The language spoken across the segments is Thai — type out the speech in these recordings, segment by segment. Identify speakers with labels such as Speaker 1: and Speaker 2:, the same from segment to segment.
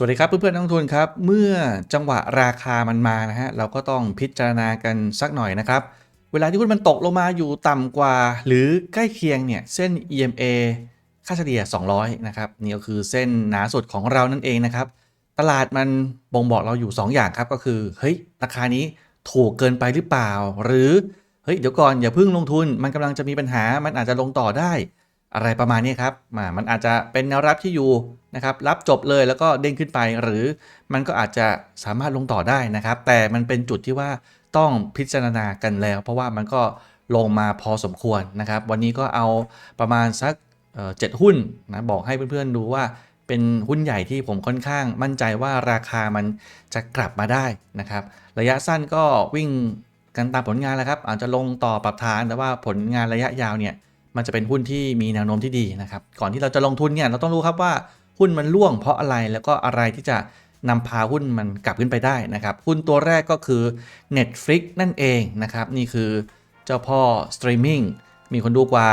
Speaker 1: สวัสดีครับเพื่อนๆนักลงทุนครับ เมื่อจังหวะราคามันมานะฮะเราก็ต้องพิจารณากันสักหน่อยนะครับ เวลาที่หุ้นมันตกลงมาอยู่ต่ำกว่า หรือใกล้เคียงเนี่ยเส้น EMA ค่าเฉลี่ย 200 นะครับนี่ก็คือเส้นหนาสุดของเรานั่นเองนะครับ ตลาดมันบ่งบอกเราอยู่ 2 อย่างครับก็คือเฮ้ยราคานี้ถูกเกินไปหรือเปล่า หรือเฮ้ยเดี๋ยวก่อนอย่าเพิ่งลงทุน มันกำลังจะมีปัญหามันอาจจะลงต่อได้ อะไรประมาณนี้ครับมามันอาจจะเป็นแนวรับที่อยู่นะครับ รับจบเลยแล้วก็เด้งขึ้นไป หรือมันก็อาจจะสามารถลงต่อได้นะครับ แต่มันเป็นจุดที่ว่าต้องพิจารณากันแล้ว เพราะว่ามันก็ลงมาพอสมควรนะครับ วันนี้ก็เอาประมาณสักเจ็ดหุ้นนะบอกให้เพื่อนๆดูว่าเป็นหุ้นใหญ่ที่ผมค่อนข้างมั่นใจว่าราคามันจะกลับมาได้นะครับ ระยะสั้นก็วิ่งกันตามผลงานแหล้วครับ อาจจะลงต่อปรับฐานแต่ว่าผลงานระยะยาวเนี่ย มันจะเป็นหุ้นที่มีแนวโน้มที่ดีนะครับ ก่อนที่เราจะลงทุนเนี่ยเราต้องรู้ครับว่าหุ้นมันร่วงเพราะอะไรแล้วก็อะไรที่จะนำพาหุ้นมันกลับขึ้นไปได้นะครับ หุ้นตัวแรกก็คือ Netflix นั่นเองนะครับ นี่คือเจ้าพ่อสตรีมมิ่งมีคนดูกว่า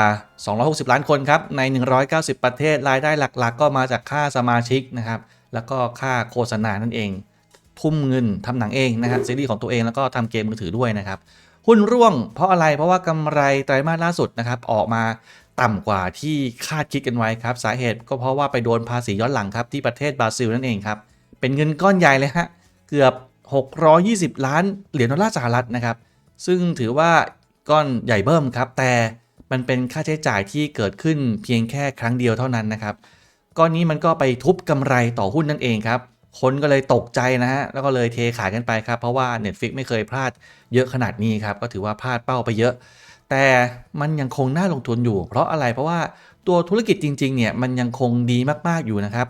Speaker 1: 260 ล้านคนครับ ใน 190 ประเทศรายได้หลักๆ ก็มาจากค่าสมาชิกนะครับ แล้วก็ค่าโฆษณานั่นเอง ทุ่มเงินทำหนังเองนะครับซีรีส์ของตัวเองแล้วก็ทำเกมมือถือด้วยนะครับ หุ้นร่วงเพราะอะไรเพราะว่ากำไรไตรมาสล่าสุดนะครับออกมาต่ำกว่าที่คาดคิดกันไว้ครับสาเหตุก็เพราะว่าไปโดนภาษีย้อนหลังครับที่ประเทศบราซิลนั่นเองครับเป็นเงินก้อนใหญ่เลยฮะเกือบ 620 ล้านเหรียญดอลลาร์สหรัฐนะครับซึ่งถือว่าก้อนใหญ่เบิ่มครับแต่มันเป็นค่าใช้จ่ายที่เกิดขึ้นเพียงแค่ครั้งเดียวเท่านั้นนะครับก้อนนี้มันก็ไปทุบกำไรต่อหุ้นนั่นเองครับ คนก็เลยตกใจนะฮะ แล้วก็เลยเทขายกันไปครับ เพราะว่า Netflix ไม่เคยพลาดเยอะขนาดนี้ครับ ก็ถือว่าพลาดเป้าไปเยอะ แต่มันยังคงน่าลงทุนอยู่ เพราะอะไรเพราะว่าตัวธุรกิจจริงๆเนี่ยมันยังคงดีมากๆอยู่นะครับ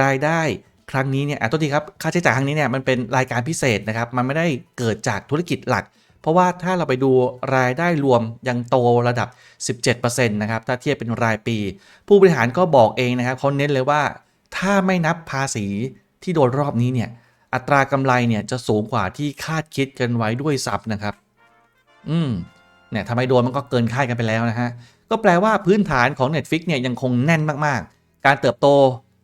Speaker 1: รายได้ครั้งนี้เนี่ยอะตัวทีครับค่าใช้จ่ายครั้งนี้เนี่ยมันเป็นรายการพิเศษนะครับ มันไม่ได้เกิดจากธุรกิจหลัก เพราะว่าถ้าเราไปดูรายได้รวมยังโตระดับ 17%นะครับถ้าเทียบเป็นรายปี ผู้บริหารก็บอกเองนะครับเขาเน้นเลยว่าถ้าไม่นับภาษี ที่โดนรอบนี้เนี่ยอัตรากำไรเนี่ยจะสูงกว่าที่คาดคิดกันไว้ด้วยซ้ำนะครับ อืมเนี่ยทำไมโดนมันก็เกินคาดกันไปแล้วนะฮะ ก็แปลว่าพื้นฐานของ Netflix เนี่ยยังคงแน่นมากๆ การเติบโต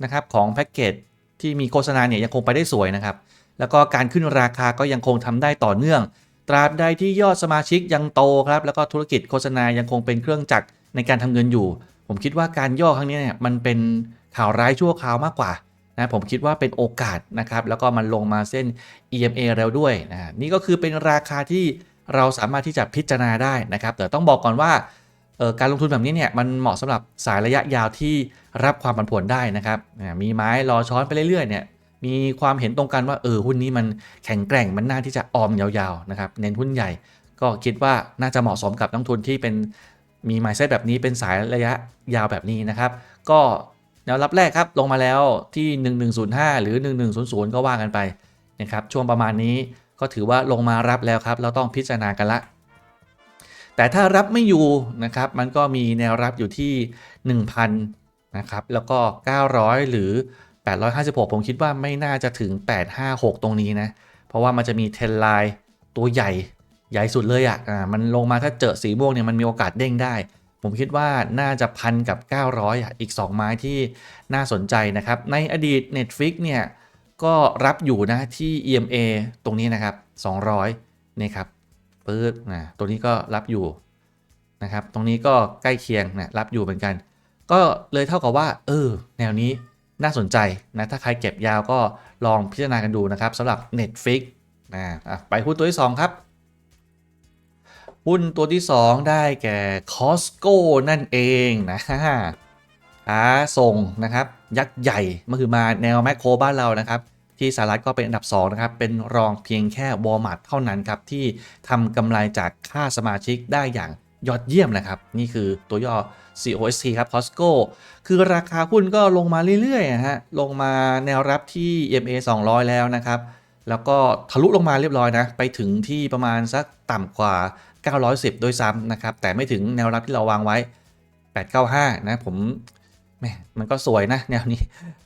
Speaker 1: นะครับของแพ็กเกจที่มีโฆษณาเนี่ยยังคงไปได้สวยนะครับ แล้วก็การขึ้นราคาก็ยังคงทำได้ต่อเนื่อง ตราบใดที่ยอดสมาชิกยังโตครับ แล้วก็ธุรกิจโฆษณายังคงเป็นเครื่องจักรในการทำเงินอยู่ ผมคิดว่าการย่อครั้งนี้เนี่ยมันเป็นข่าวร้ายชั่วคราวมากกว่า นะผมคิดว่าเป็นโอกาสนะครับแล้วก็มันลงมาเส้น EMA แล้วด้วยนะนี่ก็คือเป็นราคาที่เราสามารถที่จะพิจารณาได้นะครับแต่ต้องบอกก่อนว่าการลงทุนแบบนี้เนี่ยมันเหมาะสำหรับสายระยะยาวที่รับความผันผวนได้นะครับมีไม้รอช้อนไปเรื่อยๆเนี่ยมีความเห็นตรงกันว่าเออหุ้นนี้มันแข็งแกร่งมันน่าที่จะออมยาวๆนะครับเน้นหุ้นใหญ่ ก็คิดว่าน่าจะเหมาะสมกับนักลงทุนที่เป็นมีไมซ์เซตแบบนี้เป็นสายระยะยาวแบบนี้นะครับ ก็ แนวรับแรกครับลงมาแล้วที่ 1105 หรือ 1100 ก็ว่ากันไปนะครับช่วงประมาณนี้ก็ถือว่าลงมารับแล้วครับ เราต้องพิจารณากันละ แต่ถ้ารับไม่อยู่นะครับ มันก็มีแนวรับอยู่ที่ 1,000 นะครับ แล้วก็ 900 หรือ 856 ผมคิดว่าไม่น่าจะถึง 856 ตรงนี้นะ เพราะว่ามันจะมีเทนไลน์ตัวใหญ่ใหญ่สุดเลยอะ่ะมันลงมาถ้าเจอสีม่วงเนี่ยมันมีโอกาสเด้งได้ ผมคิดว่าน่าจะพันกับ 900 อีก 2 ไม้ที่น่าสนใจนะครับ ในอดีต Netflix เนี่ยก็รับอยู่นะที่ EMA ตรงนี้นะครับ 200 นี่ครับปื๊ดนะตัวนี้ก็รับอยู่นะครับ ตรงนี้ก็ใกล้เคียงนะรับอยู่เหมือนกัน ก็เลยเท่ากับว่า เออ แนวนี้น่าสนใจนะถ้าใครเก็บยาวก็ลองพิจารณากันดูนะครับสำหรับ Netflix นะอะไปหุ้นตัวที่ 2 ครับ หุ้นตัวที่ 2 ได้แก่ Costco นั่นเองนะค้าส่งนะครับ ยักษ์ใหญ่มาคือมาแนวแมคโครบ้านเรานะครับ ที่สหรัฐก็เป็นอันดับ 2 นะครับ เป็นรองเพียงแค่ Walmart เท่านั้นครับ ที่ทำกำไรจากค่าสมาชิกได้อย่างยอดเยี่ยมนะครับ นี่คือตัวย่อ COST ครับ Costco คือราคาหุ้นก็ลงมาเรื่อยๆนะฮะลงมาแนวรับที่ EMA 200 แล้วนะครับ แล้วก็ทะลุลงมาเรียบร้อยนะ ไปถึงที่ประมาณสักต่ำกว่า 910 ด้วยซ้ำนะครับ แต่ไม่ถึงแนวรับที่เราวางไว้ 895 นะผมแหมมันก็สวยนะแนวนี้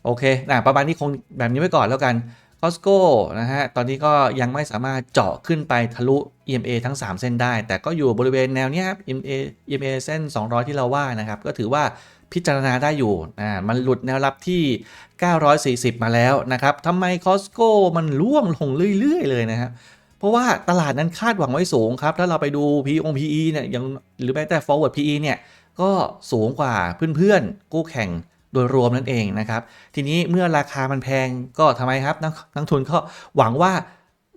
Speaker 1: โอเคนะประมาณนี้คงแบบนี้ไว้ก่อนแล้วกัน Costco นะฮะ ตอนนี้ก็ยังไม่สามารถเจาะขึ้นไปทะลุ EMA ทั้ง 3 เส้นได้ แต่ก็อยู่บริเวณแนวนี้ครับ EMA EMA เส้น 200 ที่เราว่านะครับ ก็ถือว่าพิจารณาได้อยู่อ่ามันหลุดแนวรับที่ 940 มาแล้วนะครับทำไมคอสโก้มันร่วงลงเรื่อย ๆ เลยนะครับ เพราะว่าตลาดนั้นคาดหวังไว้สูงครับ ถ้าเราไปดู P อง PE เนี่ยยังหรือแม้แต่ forward PE เนี่ยก็สูงกว่าเพื่อนๆกู้แข่งโดยรวมนั่นเองนะครับ ทีนี้เมื่อราคามันแพงก็ทำไมครับนักนักทุนก็หวังว่า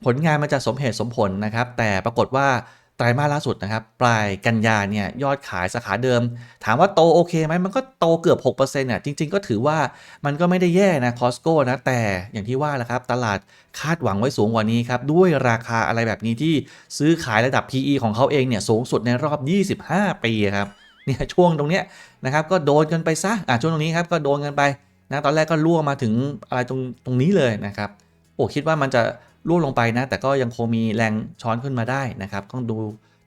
Speaker 1: ผลงานมันจะสมเหตุสมผลนะครับ แต่ปรากฏว่า ไตรมาสล่าสุดนะครับ ปลายกันยาเนี่ยยอดขายสาขาเดิม ถามว่าโตโอเคไหมมันก็โตเกือบ6%เนี่ยจริง ๆ ก็ถือว่ามันก็ไม่ได้แย่นะคอสโก้นะ แต่อย่างที่ว่าแหละครับ ตลาดคาดหวังไว้สูงกว่านี้ครับ ด้วยราคาอะไรแบบนี้ที่ซื้อขายระดับ PE ของเขาเองเนี่ยสูงสุดในรอบ 25 ปีครับเนี่ยช่วงตรงเนี้ยนะครับก็โดนกันไปซะอะช่วงตรงนี้ครับก็โดนกันไปนะตอนแรกก็ล่วงมาถึงอะไรตรงตรงนี้เลยนะครับโอ้คิดว่ามันจะ ล่วงลงไปนะ แต่ก็ยังคงมีแรงช้อนขึ้นมาได้นะครับ ต้องดู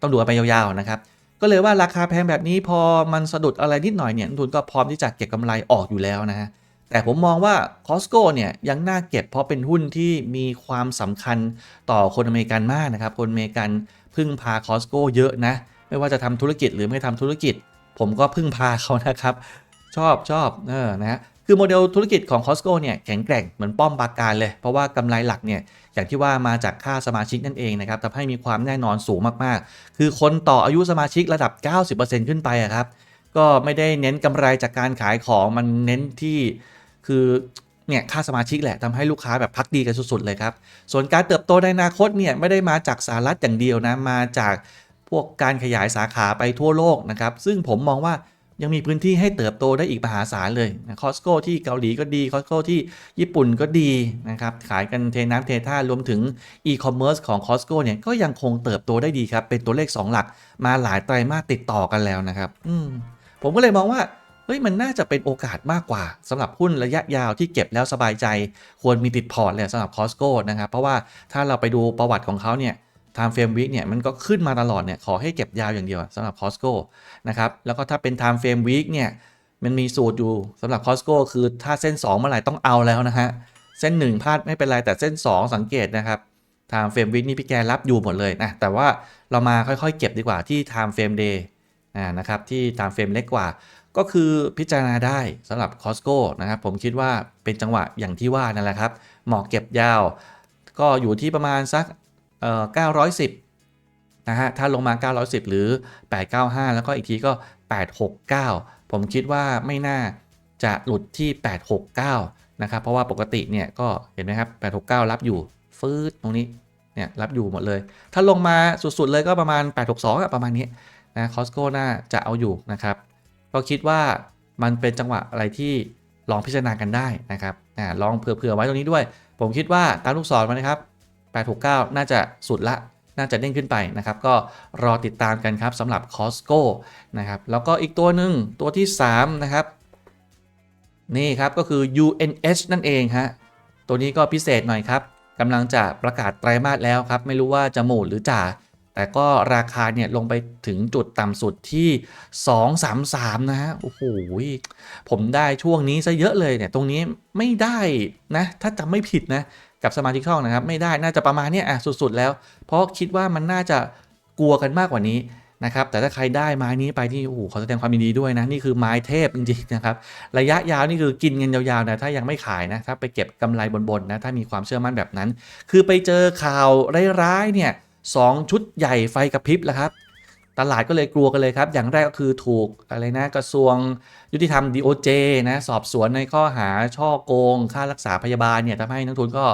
Speaker 1: ต้องดูไปยาวๆนะครับ ก็เลยว่าราคาแพงแบบนี้พอมันสะดุดอะไรนิดหน่อยเนี่ยนักทุนก็พร้อมที่จะเก็บกำไรออกอยู่แล้วนะฮะแต่ผมมองว่า Costco เนี่ยยังน่าเก็บเพราะเป็นหุ้นที่มีความสำคัญต่อคนอเมริกันมากนะครับ คนอเมริกันพึ่งพา Costco เยอะนะ ไม่ว่าจะทำธุรกิจหรือไม่ทำธุรกิจ ผมก็พึ่งพาเขานะครับ ชอบชอบเออนะฮะคือโมเดลธุรกิจของ Costco เนี่ยแข็งแกร่งเหมือนป้อมปราการเลย เพราะว่ากำไรหลักเนี่ย อย่างที่ว่ามาจากค่าสมาชิกนั่นเองนะครับทำให้มีความแน่นอนสูงมากๆ คือคนต่ออายุสมาชิกระดับ 90%ขึ้นไปอะครับก็ไม่ได้เน้นกำไรจากการขายของมันเน้นที่คือเนี่ยค่าสมาชิกแหละทำให้ลูกค้าแบบพักดีกันสุดๆเลยครับ ส่วนการเติบโตในอนาคตเนี่ยไม่ได้มาจากสหรัฐอย่างเดียวนะมาจากพวกการขยายสาขาไปทั่วโลกนะครับ ซึ่งผมมองว่า ยังมีพื้นที่ให้เติบโตได้อีกมหาศาลเลยนะคอสโก้ที่เกาหลีก็ดีคอสโก้ที่ญี่ปุ่นก็ดีนะครับ ขายกันเทน้ำเทท่ารวมถึงอีคอมเมิร์ซของ Costco เนี่ยก็ยังคงเติบโตได้ดีครับ เป็นตัวเลข 2 หลักมาหลายไตรมาสติดต่อกันแล้วนะครับ อืมผมก็เลยมองว่าเฮ้ยมันน่าจะเป็นโอกาสมากกว่าสำหรับหุ้นระยะยาวที่เก็บแล้วสบายใจ ควรมีติดพอร์ตเลยสำหรับ Costco นะครับเพราะว่าถ้าเราไปดูประวัติของเขาเนี่ย time frame week เนี่ยมันก็ขึ้นมาตลอดเนี่ยขอให้เก็บยาวอย่างเดียวสำหรับ Costco นะครับแล้วก็ถ้าเป็น time frame week เนี่ยมันมีสูตรอยู่สำหรับ Costco คือถ้าเส้น 2 เมื่อไหร่ต้องเอาแล้วนะฮะ เส้น 1พลาดไม่เป็นไร แต่เส้น 2 สังเกตนะครับ time frame week นี่พี่แกรับอยู่หมดเลยนะแต่ว่าเรามาค่อยๆ เก็บดีกว่าที่ time frame day อ่านะครับที่ time frame เล็กกว่า ก็คือพิจารณาได้สำหรับ Costco นะครับผมคิดว่าเป็นจังหวะอย่างที่ว่านั่นแหละครับเหมาะเก็บยาว ก็อยู่ที่ประมาณสัก เอ่อ910 นะฮะ ถ้าลงมา 910 หรือ 895 แล้วก็อีกทีก็ 869 ผมคิดว่าไม่น่าจะหลุดที่ 869 นะครับ เพราะว่าปกติเนี่ยก็เห็นไหมครับ 869 รับอยู่ฟืดตรงนี้ เนี่ยรับอยู่หมดเลย ถ้าลงมาสุดๆเลยก็ประมาณ 862 ประมาณนี้นะคอสโก้น่าจะเอาอยู่นะครับ ก็คิดว่ามันเป็นจังหวะอะไรที่ลองพิจารณากันได้นะครับอ่าลองเผื่อๆไว้ตรงนี้ด้วย ผมคิดว่าตามลูกศรมานะครับ 869 น่าจะสุดละ น่าจะเด้งขึ้นไปนะครับ ก็รอติดตามกันครับสำหรับ Costco นะครับ แล้วก็อีกตัวหนึ่งตัวที่ 3 นะครับ นี่ครับก็คือ UNH นั่นเองฮะ ตัวนี้ก็พิเศษหน่อยครับกำลังจะประกาศไตรมาสแล้วครับ ไม่รู้ว่าจะหมูหรือจ่าแต่ก็ราคาเนี่ยลงไปถึงจุดต่ำสุดที่ 233 นะฮะ โอ้โห ผมได้ช่วงนี้ซะเยอะเลยเนี่ย ตรงนี้ไม่ได้นะ ถ้าจำไม่ผิดนะ กับสมาชิกช่องนะครับ ไม่ได้น่าจะประมาณนี้อะสุดๆแล้ว เพราะคิดว่ามันน่าจะกลัวกันมากกว่านี้นะครับแต่ถ้าใครได้ไม้นี้ไปที่โอ้โหขอแสดงความยินดีด้วยนะนี่คือไม้เทพจริงๆนะครับระยะยาวนี่คือกินเงินยาวๆนะถ้ายังไม่ขายนะถ้าไปเก็บกำไรบนๆนะถ้ามีความเชื่อมั่นแบบนั้น คือไปเจอข่าวร้ายๆเนี่ยสองชุดใหญ่ไฟกระพริบแล้วครับ ตลาดก็เลยกลัวกันเลยครับ อย่างแรกก็คือถูกอะไรนะกระทรวงยุติธรรม DOJ นะสอบสวนในข้อหาช่อโกง ค่ารักษาพยาบาลเนี่ยทำให้นักทุนก็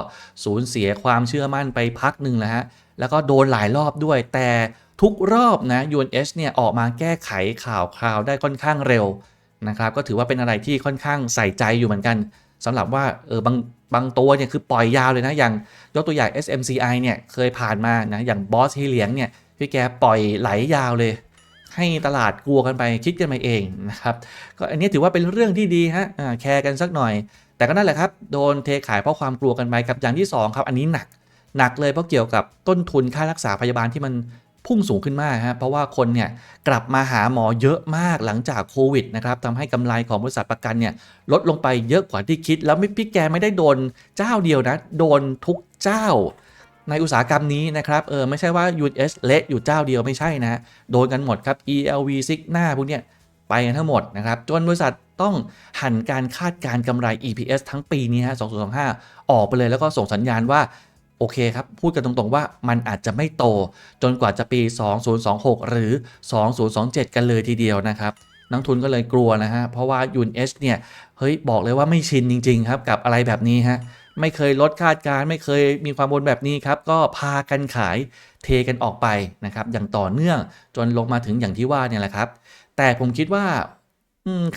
Speaker 1: สูญเสียความเชื่อมั่นไปพักหนึ่งแล้วฮะ แล้วก็โดนหลายรอบด้วย แต่ทุกรอบนะ UNH เนี่ยออกมาแก้ไขข่าวคราวได้ค่อนข้างเร็วนะครับ ก็ถือว่าเป็นอะไรที่ค่อนข้างใส่ใจอยู่เหมือนกันสำหรับว่าเออบางบางตัวเนี่ยคือปล่อยยาวเลยนะ อย่างยกตัวอย่าง SMCI เนี่ยเคยผ่านมานะ อย่างบอสฮีเลียงเนี่ย พี่แกปล่อยไหลยาวเลย ให้ตลาดกลัวกันไปคิดกันไปเองนะครับก็อันนี้ถือว่าเป็นเรื่องที่ดีฮะแคร์กันสักหน่อย แต่ก็นั่นแหละครับโดนเทขายเพราะความกลัวกันไปกับอย่างที่ 2 ครับ อันนี้หนักหนักเลยเพราะเกี่ยวกับต้นทุนค่ารักษาพยาบาลที่มันพุ่งสูงขึ้นมากฮะเพราะว่าคนเนี่ยกลับมาหาหมอเยอะมากหลังจากโควิดนะครับทำให้กำไรของบริษัทประกันเนี่ยลดลงไปเยอะกว่าที่คิด แล้วไม่พี่แกไม่ได้โดนเจ้าเดียวนะ โดนทุกเจ้า ในอุตสาหกรรมนี้นะครับเออไม่ใช่ว่า US เละอยู่เจ้าเดียวไม่ใช่นะ โดนกันหมดครับ ELV Signa พวกเนี้ยไปกันทั้งหมดนะครับ จนบริษัทต้องหันการคาดการกำไร EPS ทั้งปีนี้ฮะ2025 ออกไปเลยแล้วก็ส่งสัญญาณว่าโอเคครับ พูดกันตรงๆว่ามันอาจจะไม่โต จนกว่าจะปี 2026 หรือ 2027 กันเลยทีเดียวนะครับ นักทุนก็เลยกลัวนะฮะ เพราะว่ายูนเอชเนี่ย เฮ้ย บอกเลยว่าไม่ชินจริง ๆ ครับ กับอะไรแบบนี้ฮะ ไม่เคยลดคาดการณ์ไม่เคยมีความบนแบบนี้ครับ ก็พากันขายเทกันออกไปนะครับ อย่างต่อเนื่องจนลงมาถึงอย่างที่ว่าเนี่ยแหละครับ แต่ผมคิดว่า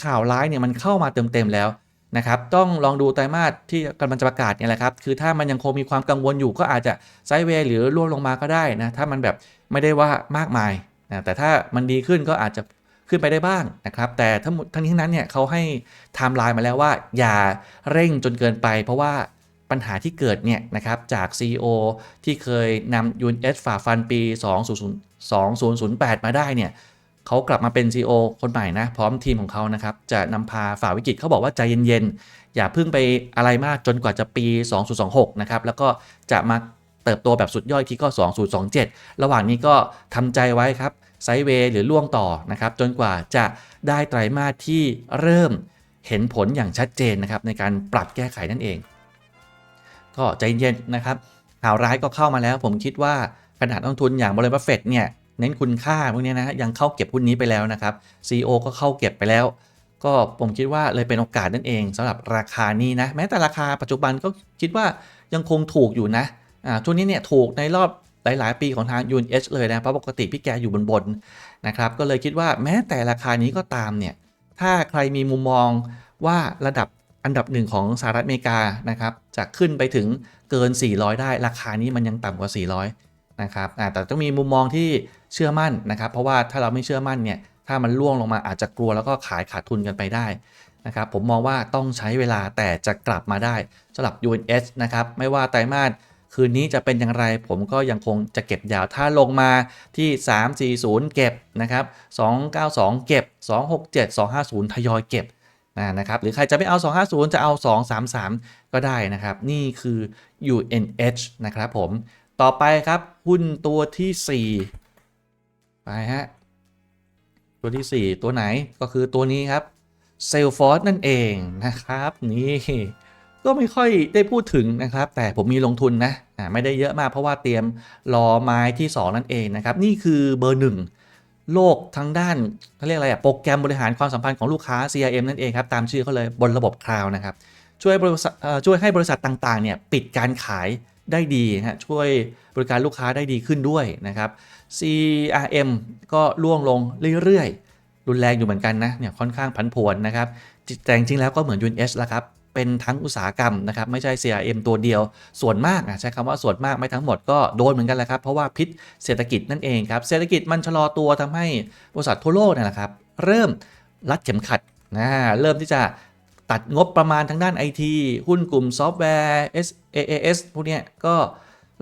Speaker 1: ข่าวร้ายเนี่ยมันเข้ามาเต็มๆแล้วนะครับ ต้องลองดูไตรมาสที่กำลังจะประกาศเนี่ยแหละครับ คือถ้ามันยังคงมีความกังวลอยู่ก็อาจจะไซด์เวย์หรือร่วงลงมาก็ได้นะ ถ้ามันแบบไม่ได้ว่ามากมายนะแต่ถ้ามันดีขึ้นก็อาจจะขึ้นไปได้บ้างนะครับ แต่ทั้งทั้งนี้ทั้งนั้นเนี่ยเขาให้ไทม์ไลน์มาแล้วว่า อย่าเร่งจนเกินไป เพราะว่า ปัญหาที่เกิดเนี่ยนะครับจาก CEO ที่เคยนำ UNS ฝ่าฟันปี 2008 มาได้เนี่ยเขากลับมาเป็น CEO คนใหม่นะ พร้อมทีมของเขานะครับ จะนำพาฝ่าวิกฤตเขาบอกว่าใจเย็นๆ อย่าเพิ่งไปอะไรมากจนกว่าจะปี 2026 นะครับ แล้วก็จะมาเติบโตแบบสุดยอยที่ก็ 2027 ระหว่างนี้ก็ทำใจไว้ครับ ไซเวย์หรือล่วงต่อนะครับ จนกว่าจะได้ไตรมาสที่เริ่มเห็นผลอย่างชัดเจนนะครับในการปรับแก้ไขนั่นเอง ก็ใจเย็นนะครับข่าวร้ายก็เข้ามาแล้ว ผมคิดว่าขนาดนักลงทุนอย่างบริษัทบัฟเฟตเนี่ยเน้นคุณค่าพวกนี้นะฮะยังเข้าเก็บหุ้นนี้ไปแล้วนะครับ CEO ก็เข้าเก็บไปแล้ว ก็ผมคิดว่าเลยเป็นโอกาสนั่นเองสำหรับราคานี้นะแม้แต่ราคาปัจจุบันก็คิดว่ายังคงถูกอยู่นะอ่าช่วงนี้เนี่ยถูกในรอบหลาย ๆ ปีของทาง UNH เลยนะเพราะปกติพี่แกอยู่บนบนๆนะครับก็เลยคิดว่าแม้แต่ราคานี้ก็ตามเนี่ยถ้าใครมีมุมมองว่าระดับ อันดับหนึ่งของสหรัฐอเมริกานะครับจะขึ้นไปถึงเกิน 400 ได้ ราคานี้มันยังต่ำกว่า 400 นะครับแต่ต้องมีมุมมองที่เชื่อมั่นนะครับ เพราะว่าถ้าเราไม่เชื่อมั่นเนี่ย ถ้ามันล่วงลงมาอาจจะกลัวแล้วก็ขายขาดทุนกันไปได้นะครับ ผมมองว่าต้องใช้เวลาแต่จะกลับมาได้สำหรับ UNS นะครับ ไม่ว่าไตรมาสคืนนี้จะเป็นอย่างไรผมก็ยังคงจะเก็บยาว ถ้าลงมาที่ 340 เก็บนะครับ 292 เก็บ 267 250 ทยอยเก็บ นะครับหรือใครจะไม่เอา 250 จะเอา 233 ก็ได้นะครับ นี่คือ UNH นะครับผมต่อไปครับหุ้นตัวที่ 4 ไปฮะตัวที่ 4 ตัวไหนก็คือตัวนี้ครับ Salesforce นั่นเองนะครับ นี่ก็ไม่ค่อยได้พูดถึงนะครับ แต่ผมมีลงทุนนะไม่ได้เยอะมากเพราะว่าเตรียมรอไม้ที่ 2 นั่นเองนะครับ นี่คือเบอร์1 โลกทั้งด้านเขาเรียกอะไรอะโปรแกรมบริหารความสัมพันธ์ของลูกค้า CRM นั่นเองครับ ตามชื่อเขาเลยบนระบบคลาวด์นะครับ ช่วยบริษัทช่วยให้บริษัทต่างๆเนี่ยปิดการขายได้ดีนะฮะช่วยบริการลูกค้าได้ดีขึ้นด้วยนะครับ CRM ก็ล่วงลงเรื่อยๆ รุนแรงอยู่เหมือนกันนะเนี่ยค่อนข้างผันผวนนะครับแต่จริงๆแล้วก็เหมือน UNS ละครับ เป็นทั้งอุตสาหกรรมนะครับไม่ใช่ CRM ตัวเดียวส่วนมากอะใช้คำว่าส่วนมากไม่ทั้งหมดก็โดนเหมือนกันแหละครับ เพราะว่าพิษเศรษฐกิจนั่นเองครับเศรษฐกิจมันชะลอตัวทำให้บริษัททั่วโลกนี่แหละครับเริ่มรัดเข็มขัดนะเริ่มที่จะตัดงบประมาณทางด้าน IT หุ้นกลุ่มซอฟต์แวร์ SaaS พวกเนี้ยก็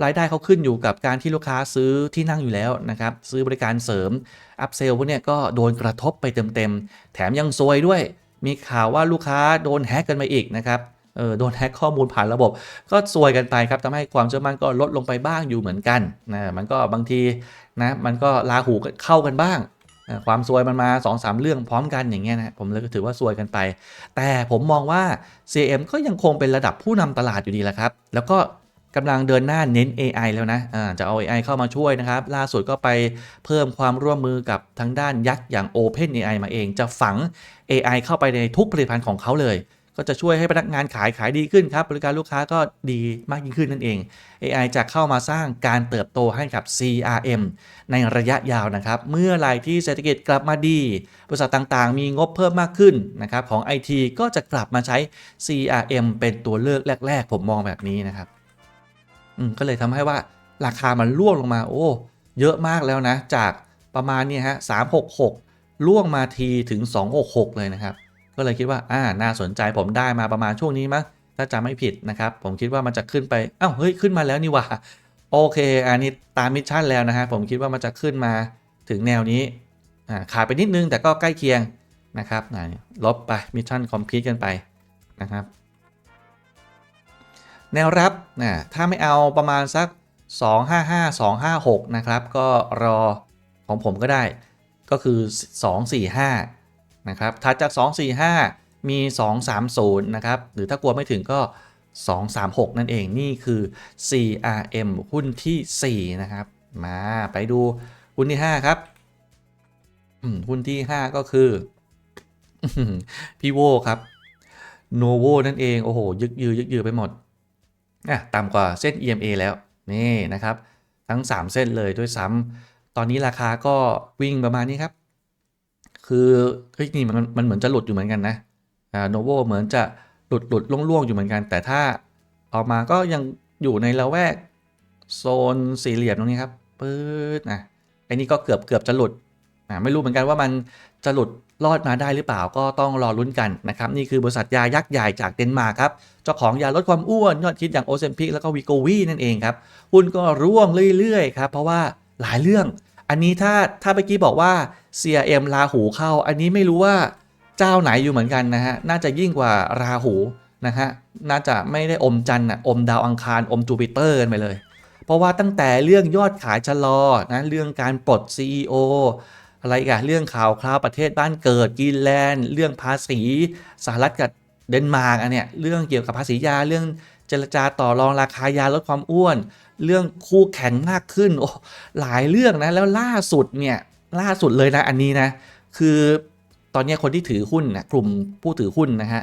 Speaker 1: รายได้เขาขึ้นอยู่กับการที่ลูกค้าซื้อที่นั่งอยู่แล้วนะครับ ซื้อบริการเสริม อัพเซลพวกเนี้ยก็โดนกระทบไปเต็มๆ แถมยังซวยด้วย มีข่าวว่าลูกค้าโดนแฮ็กกันมาอีกนะครับเออโดนแฮ็กข้อมูลผ่านระบบ ก็ซวยกันไปครับทำให้ความเชื่อมั่นก็ลดลงไปบ้างอยู่เหมือนกันนะมันก็บางทีนะมันก็ลาหูเข้ากันบ้างความซวยมันมา 2-3เรื่องพร้อมกันอย่างเงี้ยนะผมเลยก็ถือว่าซวยกันไป แต่ผมมองว่า CM ก็ยังคงเป็นระดับผู้นำตลาดอยู่ดีแหละครับ แล้วก็ กำลังเดินหน้าเน้น AI แล้วนะอ่าจะเอา AI เข้ามาช่วยนะครับ ล่าสุดก็ไปเพิ่มความร่วมมือกับทางด้านยักษ์อย่าง OpenAI มาเอง จะฝัง AI เข้าไปในทุกผลิตภัณฑ์ของเขาเลย ก็จะช่วยให้พนักงานขายขายดีขึ้นครับ บริการลูกค้าก็ดีมากยิ่งขึ้นนั่นเอง AI จะเข้ามาสร้างการเติบโตให้กับ CRM ในระยะยาวนะครับ เมื่อไหร่ที่เศรษฐกิจกลับมาดี บริษัทต่างๆ มีงบเพิ่มมากขึ้นนะครับของ IT ก็จะกลับมาใช้ CRM เป็นตัวเลือกแรก ๆ ผมมองแบบนี้นะครับ อืมก็เลยทำให้ว่าราคามันร่วงลงมาโอ้เยอะมากแล้วนะ จากประมาณเนี่ยฮะ366ล่วงมาทีถึง 266 เลยนะครับ ก็เลยคิดว่าอ่าน่าสนใจผมได้มาประมาณช่วงนี้มั้งถ้าจำไม่ผิดนะครับ ผมคิดว่ามันจะขึ้นไปอ้าวเฮ้ย ขึ้นมาแล้วนี่ว่าโอเค อันนี้ตามมิชชั่นแล้วนะฮะผมคิดว่ามันจะขึ้นมาถึงแนวนี้อ่าขาดไปนิดนึงแต่ก็ใกล้เคียงนะครับลบไปมิชชั่นคอมพลีทกันไปนะครับ แนวรับนะถ้าไม่เอาประมาณสัก 255 256 นะครับ ก็รอของผมก็ได้ก็คือ 245 นะครับถัดจาก 245 มี 230 นะครับ หรือถ้ากลัวไม่ถึงก็ 236 นั่นเองนี่คือ CRM หุ้นทีสี่4 นะครับ มาไปดูหุ้นที่ 5 ครับหุ้นที่ 5 ก็คือพี่โวครับโนโวนั่นเอง โอ้โห ยึกยือ ยึกยือไปหมด อะต่ำกว่าเส้น EMA แล้วนี่นะครับ ทั้ง 3 เส้นเลยด้วยซ้ำตอนนี้ราคาก็วิ่งประมาณนี้ครับ คือเฮ้ยนี่มันมันเหมือนจะหลุดอยู่เหมือนกันนะอ่าโนโวเหมือนจะหลุดหลุดล่วงๆอยู่เหมือนกัน แต่ถ้าออกมาก็ยังอยู่ในละแวกโซนสี่เหลี่ยมตรงนี้ครับปื๊ดนะไอ้นี่ก็เกือบเกือบจะหลุดอ่าไม่รู้เหมือนกันว่ามันจะหลุด รอดมาได้หรือเปล่าก็ต้องรอลุ้นกันนะครับ นี่คือบริษัทยายักษ์ใหญ่จากเดนมาร์กครับ เจ้าของยาลดความอ้วนยอดฮิตอย่างโอเซมพิกแล้วก็วีโกวีนั่นเองครับหุ้นก็ร่วงเรื่อยๆครับเพราะว่าหลายเรื่อง อันนี้ถ้าถ้าเมื่อกี้บอกว่า CRM ราหูเข้า อันนี้ไม่รู้ว่าเจ้าไหนอยู่เหมือนกันนะฮะน่าจะยิ่งกว่าราหูนะฮะน่าจะไม่ได้อมจันทร์อะอมดาวอังคารอมจูปิเตอร์กันไปเลย เพราะว่าตั้งแต่เรื่องยอดขายชะลอนะเรื่องการปลด CEO อะไรกันเรื่องข่าวคราวประเทศบ้านเกิดกรีนแลนด์ เรื่องภาษีสหรัฐกับเดนมาร์กอันเนี้ยเรื่องเกี่ยวกับภาษียาเรื่องเจรจาต่อรองราคายาลดความอ้วน เรื่องคู่แข่งมากขึ้นโอ้หลายเรื่องนะแล้วล่าสุดเนี่ยล่าสุดเลยนะอันนี้นะคือตอนนี้คนที่ถือหุ้นนะกลุ่มผู้ถือหุ้นนะฮะ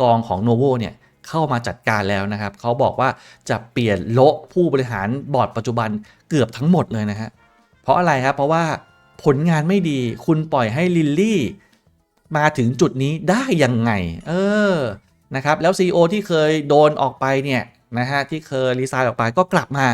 Speaker 1: กองของ Novo เนี่ยเข้ามาจัดการแล้วนะครับเขาบอกว่าจะเปลี่ยนโละผู้บริหารบอร์ดปัจจุบันเกือบทั้งหมดเลยนะฮะเพราะอะไรครับเพราะว่า ผลงานไม่ดี คุณปล่อยให้ลิลลี่ มาถึงจุดนี้ได้ยังไง เออนะครับแล้ว CEO ที่เคยโดนออกไปเนี่ยนะฮะที่เคยรีไซน์ออกไปก็กลับมา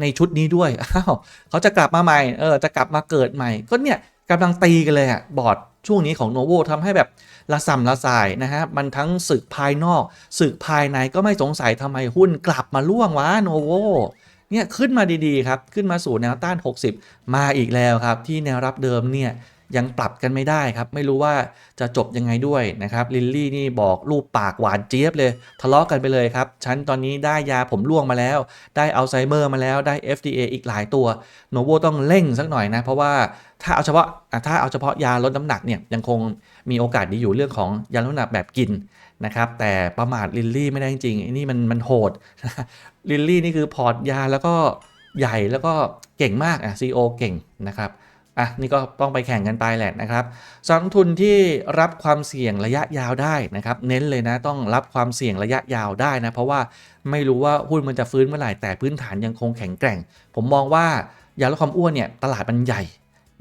Speaker 1: ในชุดนี้ด้วยอ้าวเขาจะกลับมาใหม่เออจะกลับมาเกิดใหม่ ก็เนี่ยกำลังตีกันเลยอะบอร์ดช่วงนี้ของ Novo ทำให้แบบละสัมละสายนะฮะมันทั้งศึกภายนอกศึกภายในก็ไม่สงสัยทำไมหุ้นกลับมาล่วงวะ Novo เนี่ยขึ้นมาดีๆครับ ขึ้นมาสู่แนวต้าน 60 มาอีกแล้วครับ ที่แนวรับเดิมเนี่ย ยังปรับกันไม่ได้ครับ ไม่รู้ว่าจะจบยังไงด้วยนะครับลิลลี่นี่บอกรูปปากหวานเจี๊ยบเลย ทะเลาะกันไปเลยครับฉันตอนนี้ได้ยาผมล่วงมาแล้ว ได้อัลไซเมอร์มาแล้วได้ FDA อีกหลายตัวโนโวต้องเร่งสักหน่อยนะ เพราะว่าถ้าเอาเฉพาะถ้าเอาเฉพาะยาลดน้ำหนักเนี่ยยังคงมีโอกาสดีอยู่เรื่องของยาลดน้ำหนักแบบกินนะครับแต่ประมาทลิลลี่ไม่ได้จริงไอ้นี่มันมันโหดลิลลี่นี่คือพอร์ตยาแล้วก็ใหญ่แล้วก็เก่งมากอะซีโอเก่งนะครับ อะนี่ก็ต้องไปแข่งกันไปแหละนะครับสำนักทุนที่รับความเสี่ยงระยะยาวได้นะครับเน้นเลยนะต้องรับความเสี่ยงระยะยาวได้นะเพราะว่าไม่รู้ว่าหุ้นมันจะฟื้นเมื่อไหร่แต่พื้นฐานยังคงแข็งแกร่ง ผมมองว่ายาลดความอ้วนเนี่ยตลาดมันใหญ่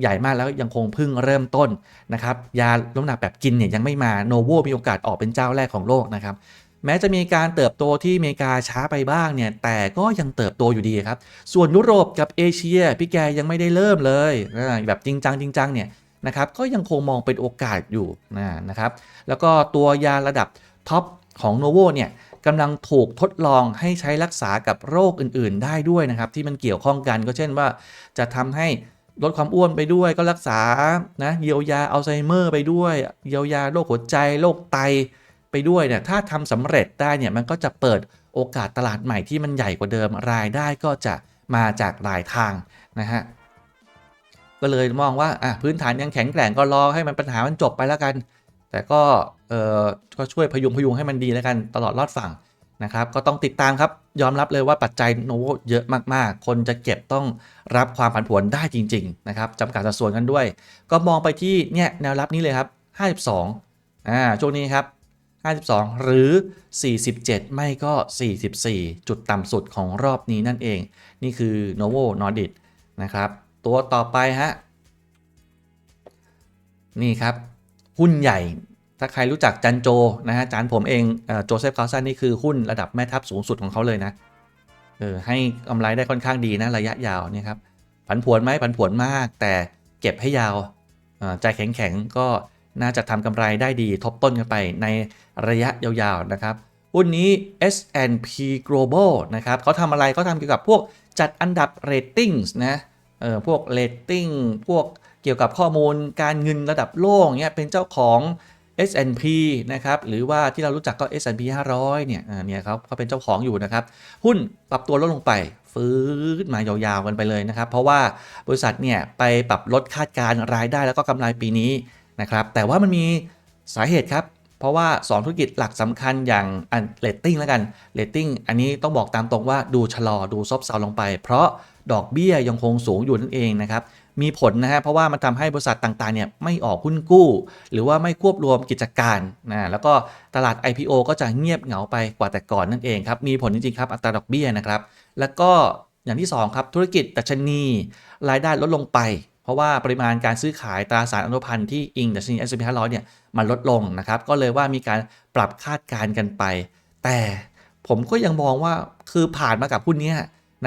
Speaker 1: ใหญ่มากแล้วยังคงเพิ่งเริ่มต้นนะครับยาลดน้ำหนักแบบกินเนี่ยยังไม่มาโนโวมีโอกาสออกเป็นเจ้าแรกของโลกนะครับ แม้จะมีการเติบโตที่อเมริกาช้าไปบ้างเนี่ยแต่ก็ยังเติบโตอยู่ดีครับ ส่วนยุโรปกับเอเชีย พี่แกยังไม่ได้เริ่มเลยแบบจริงจังจริงจังเนี่ยนะครับก็ยังคงมองเป็นโอกาสอยู่นะนะครับ แล้วก็ตัวยาระดับท็อปของโนโวเนี่ยกำลังถูกทดลองให้ใช้รักษากับโรคอื่น ๆ ได้ด้วยนะครับ ที่มันเกี่ยวข้องกันก็เช่นว่า จะทำให้ลดความอ้วนไปด้วยก็รักษานะเยียวยาอัลไซเมอร์ไปด้วย เยียวยาโรคหัวใจโรคไต ไปด้วยเนี่ยถ้าทำสำเร็จได้เนี่ยมันก็จะเปิดโอกาสตลาดใหม่ที่มันใหญ่กว่าเดิมรายได้ก็จะมาจากหลายทางนะฮะก็เลยมองว่าอะพื้นฐานยังแข็งแกร่งก็รอให้มันปัญหามันจบไปแล้วกัน แต่ก็เออก็ช่วยพยุงพยุงให้มันดีแล้วกันตลอดรอดฝั่งนะครับก็ต้องติดตามครับยอมรับเลยว่าปัจจัยโนโวเยอะมากๆ คนจะเก็บต้องรับความผันผวนได้จริง ๆ นะครับจำกัดสัดส่วนกันด้วย ก็มองไปที่เนี่ยแนวรับนี้เลยครับ 52อ่าช่วงนี้ครับ 52 หรือ 47 ไม่ก็ 44 จุดต่ำสุดของรอบนี้นั่นเอง นี่คือ Novo Nordic นะครับ ตัวต่อไปฮะ นี่ครับ หุ้นใหญ่ ถ้าใครรู้จักจันโจนะฮะจานผมเองโจเซฟคาสันนี่คือหุ้นระดับแม่ทัพสูงสุดของเขาเลยนะ เออให้กำไรได้ค่อนข้างดีนะระยะยาวเนี่ยครับ ผันผวนไหมผันผวนมาก แต่เก็บให้ยาวใจแข็งๆก็ น่าจะทำกำไรได้ดีทบต้นกันไปในระยะยาวๆนะครับหุ้นนี้ S&P Global นะครับเขาทำอะไรเขาทำเกี่ยวกับพวกจัดอันดับ ratings นะเออพวก rating พวกเกี่ยวกับข้อมูลการเงินระดับโลกเนี่ยเป็นเจ้าของ S&P นะครับหรือว่าที่เรารู้จักก็ S&P 500 เนี่ยเนี่ยเขาเขาเป็นเจ้าของอยู่นะครับ หุ้นปรับตัวลดลงไป ฟื้นมายาวๆกันไปเลยนะครับ เพราะว่าบริษัทเนี่ยไปปรับลดคาดการรายได้แล้วก็กำไรปีนี้ นะครับแต่ว่ามันมีสาเหตุครับ เพราะว่า 2 ธุรกิจหลักสำคัญอย่างอันเลตติ้งแล้วกันเลตติ้งอันนี้ต้องบอกตามตรงว่าดูชะลอดูซบเซาลงไป เพราะดอกเบี้ยยังคงสูงอยู่นั่นเองนะครับมีผลนะฮะเพราะว่ามันทำให้บริษัทต่างๆเนี่ยไม่ออกหุ้นกู้ หรือว่าไม่ควบรวมกิจการนะแล้วก็ตลาด IPO ก็จะเงียบเหงาไปกว่าแต่ก่อนนั่นเองครับมีผลจริงๆครับอัตราดอกเบี้ยนะครับแล้วก็อย่างที่2ครับธุรกิจดัชนีรายได้ลดลงไป เพราะว่าปริมาณการซื้อขายตราสารอนุพันธ์ที่อิงดัชนี S&P 500เนี่ยมันลดลงนะครับ ก็เลยว่ามีการปรับคาดการณ์กันไป แต่ผมก็ยังมองว่าคือผ่านมากับหุ้นเนี้ย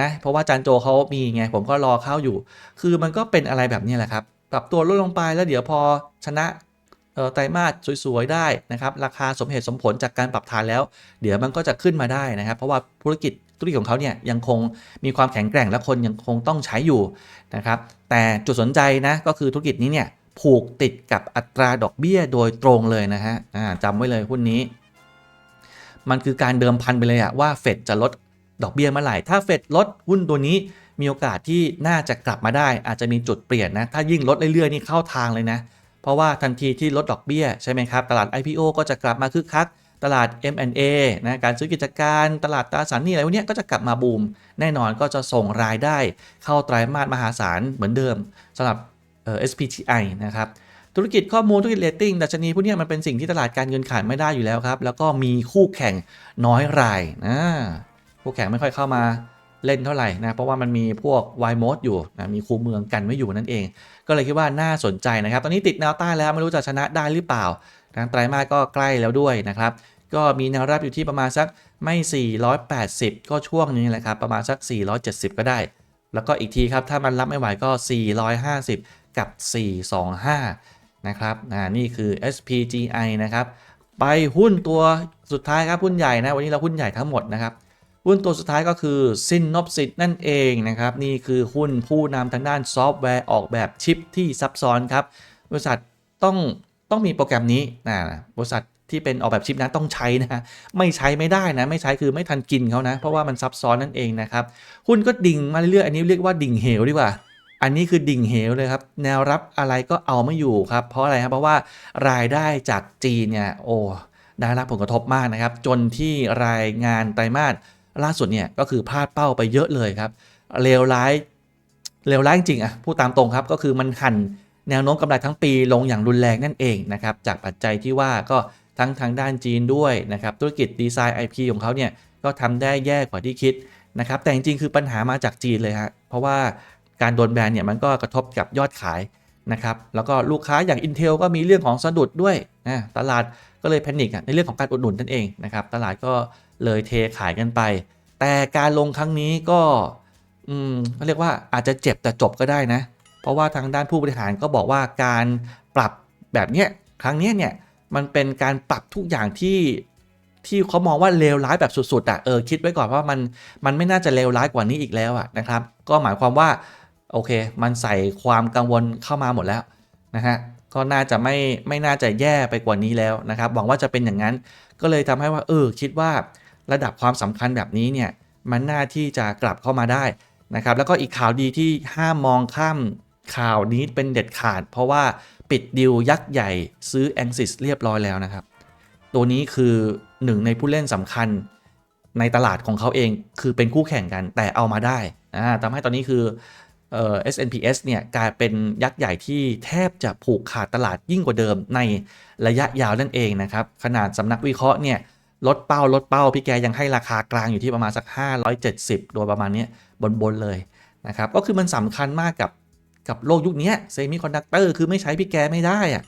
Speaker 1: นะเพราะว่าจานโจเขามีไงผมก็รอเข้าอยู่ คือมันก็เป็นอะไรแบบนี้แหละครับ ปรับตัวลดลงไปแล้วเดี๋ยวพอชนะ ไตรมาสสวยๆได้นะครับราคาสมเหตุสมผลจากการปรับฐานแล้ว เดี๋ยวมันก็จะขึ้นมาได้นะครับ เพราะว่าธุรกิจธุรกิจของเขาเนี่ยยังคงมีความแข็งแกร่งและคนยังคงต้องใช้อยู่นะครับแต่จุดสนใจนะก็คือธุรกิจนี้เนี่ยผูกติดกับอัตราดอกเบี้ยโดยตรงเลยนะฮะจำไว้เลยหุ้นนี้ มันคือการเดิมพันไปเลยอะว่าเฟดจะลดดอกเบี้ยเมื่อไหร่ ถ้าเฟดลดหุ้นตัวนี้มีโอกาสที่น่าจะกลับมาได้ อาจจะมีจุดเปลี่ยนนะ ถ้ายิ่งลดเรื่อยๆนี่เข้าทางเลยนะเราะว่าทันทีที่ลดดอกเบี้ยใช่ไหมครับ ตลาด IPO ก็จะกลับมาคึกคัก ตลาด M&A นะการซื้อกิจการตลาดตราสารหนี้อะไรพวกนี้ก็จะกลับมาบูม แน่นอนก็จะส่งรายได้เข้าไตรมาสมหาศาลเหมือนเดิมสำหรับเอ่อ SPTI นะครับธุรกิจข้อมูลธุรกิจเรตติ้งดัชนีพวกนี้มันเป็นสิ่งที่ตลาดการเงินขาดไม่ได้อยู่แล้วครับ แล้วก็มีคู่แข่งน้อยรายนะคู่แข่งไม่ค่อยเข้ามา เล่นเท่าไหร่นะ เพราะว่ามันมีพวกไวายมดอยู่นะมีคูเมืองกันไว้อยู่นั่นเอง ก็เลยคิดว่าน่าสนใจนะครับ ตอนนี้ติดแนวต้านแล้วไม่รู้จะชนะได้หรือเปล่านะไตรมาสก็ใกล้แล้วด้วยนะครับ ก็มีแนวรับอยู่ที่ประมาณสักไม่ 480 ก็ช่วงนี้แหละครับ ประมาณสัก 470 ก็ได้ แล้วก็อีกทีครับ ถ้ามันรับไม่ไหวก็ 450 กับ 425 นะครับอ่านี่คือ SPGI นะครับ ไปหุ้นตัวสุดท้ายครับหุ้นใหญ่นะ วันนี้เราหุ้นใหญ่ทั้งหมดนะครับ หุ้นตัวสุดท้ายก็คือ Synopsys นั่นเองนะครับ นี่คือหุ้นผู้นำทางด้านซอฟต์แวร์ออกแบบชิปที่ซับซ้อนครับ บริษัทต้องต้องมีโปรแกรมนี้นะบริษัทที่เป็นออกแบบชิปนะต้องใช้นะไม่ใช้ไม่ได้นะ ไม่ใช้คือไม่ทันกินเขานะ เพราะว่ามันซับซ้อนนั่นเองนะครับ หุ้นก็ดิ่งมาเรื่อยๆอันนี้เรียกว่าดิ่งเหวดีกว่า อันนี้คือดิ่งเหวเลยครับ แนวรับอะไรก็เอาไม่อยู่ครับ เพราะอะไรครับเพราะว่ารายได้จากจีนเนี่ยโอ้ได้รับผลกระทบมากนะครับ จนที่รายงานไตรมาส ล่าสุดเนี่ยก็คือพลาดเป้าไปเยอะเลยครับเลวร้ายเลวร้ายจริงๆอะพูดตามตรงครับก็คือมันหันแนวโน้มกำไรทั้งปีลงอย่างรุนแรงนั่นเองนะครับจากปัจจัยที่ว่าก็ทั้งทางด้านจีนด้วยนะครับธุรกิจดีไซน์ IP ของเขาเนี่ยก็ทำได้แย่กว่าที่คิดนะครับแต่จริงๆคือปัญหามาจากจีนเลยฮะเพราะว่าการโดนแบนเนี่ยมันก็กระทบกับยอดขายนะครับแล้วก็ลูกค้าอย่าง Intel ก็มีเรื่องของสะดุดด้วยนะตลาด ก็เลยแพนิคอะในเรื่องของการอุดหนุนนั่นเองนะครับตลาดก็เลยเทขายกันไป แต่การลงครั้งนี้ก็อืมเขาเรียกว่าอาจจะเจ็บแต่จบก็ได้นะ เพราะว่าทางด้านผู้บริหารก็บอกว่าการปรับแบบเนี้ยครั้งเนี้ยเนี่ยมันเป็นการปรับทุกอย่างที่ที่เขามองว่าเลวร้ายแบบสุดๆอะเออคิดไว้ก่อนว่ามันมันไม่น่าจะเลวร้ายกว่านี้อีกแล้วอะนะครับ ก็หมายความว่าโอเค มันใส่ความกังวลเข้ามาหมดแล้วนะฮะ ก็น่าจะไม่ไม่น่าจะแย่ไปกว่านี้แล้วนะครับ หวังว่าจะเป็นอย่างนั้น ก็เลยทำให้ว่าเออคิดว่าระดับความสำคัญแบบนี้เนี่ยมันน่าที่จะกลับเข้ามาได้นะครับ แล้วก็อีกข่าวดีที่ห้ามมองข้ามข่าวนี้เป็นเด็ดขาด เพราะว่าปิดดิวยักษ์ใหญ่ซื้อ a n s y s เรียบร้อยแล้วนะครับ ตัวนี้คือหนึ่งในผู้เล่นสำคัญในตลาดของเขาเองคือเป็นคู่แข่งกันแต่เอามาได้อ่าทำให้ตอนนี้คือ เอ่อ SNPS เนี่ยกลายเป็นยักษ์ใหญ่ที่แทบจะผูกขาดตลาดยิ่งกว่าเดิมในระยะยาวนั่นเองนะครับ ขนาดสำนักวิเคราะห์เนี่ยลดเป้าลดเป้า พี่แกยังให้ราคากลางอยู่ที่ประมาณสัก 570 โดยประมาณนี้ยบน ๆ เลยนะครับ ก็คือมันสำคัญมากกับกับโลกยุคนี้เซมิคอนดักเตอร์คือไม่ใช้พี่แกไม่ได้อะ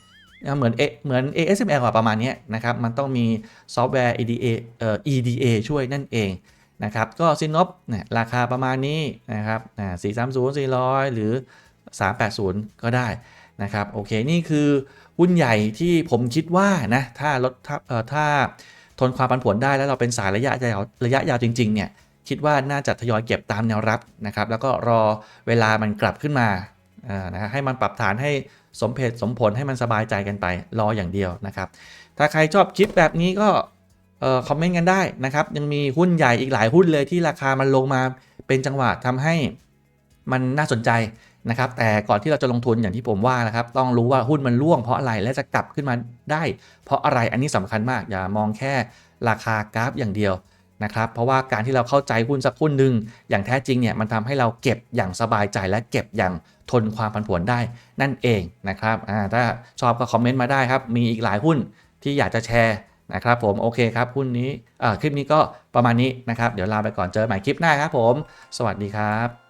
Speaker 1: เหมือนเอเหมือน ASML อะประมาณนี้นะครับ มันต้องมีซอฟต์แวร์ EDA เอ่อ EDA ช่วยนั่นเอง นะครับก็ซินอปเนี่ยราคาประมาณนี้นะครับอ่า430 400 หรือ 380 ก็ได้นะครับโอเคนี่คือหุ้นใหญ่ที่ผมคิดว่านะถ้าลดถ้าถ้าทนความผันผวนได้แล้วเราเป็นสายระยะยาวระยะยาวจริงๆเนี่ยคิดว่าน่าจะทยอยเก็บตามแนวรับนะครับแล้วก็รอเวลามันกลับขึ้นมาอ่านะให้มันปรับฐานให้สมเพศสมผลให้มันสบายใจกันไปรออย่างเดียวนะครับ ถ้าใครชอบคลิปแบบนี้ก็ คอมเมนต์กันได้นะครับ ยังมีหุ้นใหญ่อีกหลายหุ้นเลยที่ราคามันลงมาเป็นจังหวะทำให้มันน่าสนใจนะครับ แต่ก่อนที่เราจะลงทุนอย่างที่ผมว่านะครับ ต้องรู้ว่าหุ้นมันร่วงเพราะอะไรและจะกลับขึ้นมาได้ เพราะอะไรอันนี้สำคัญมาก อย่ามองแค่ราคากราฟอย่างเดียวนะครับ เพราะว่าการที่เราเข้าใจหุ้นสักหุ้นหนึ่งอย่างแท้จริงเนี่ยมันทำให้เราเก็บอย่างสบายใจและเก็บอย่างทนความผันผวนได้นั่นเองนะครับถ้าชอบก็คอมเมนต์มาได้ครับ มีอีกหลายหุ้นที่อยากจะแชร์ นะครับผมโอเคครับหุ้นนี้คลิปนี้ก็ประมาณนี้นะครับ เดี๋ยวลาไปก่อนเจอใหม่คลิปหน้าครับผม สวัสดีครับ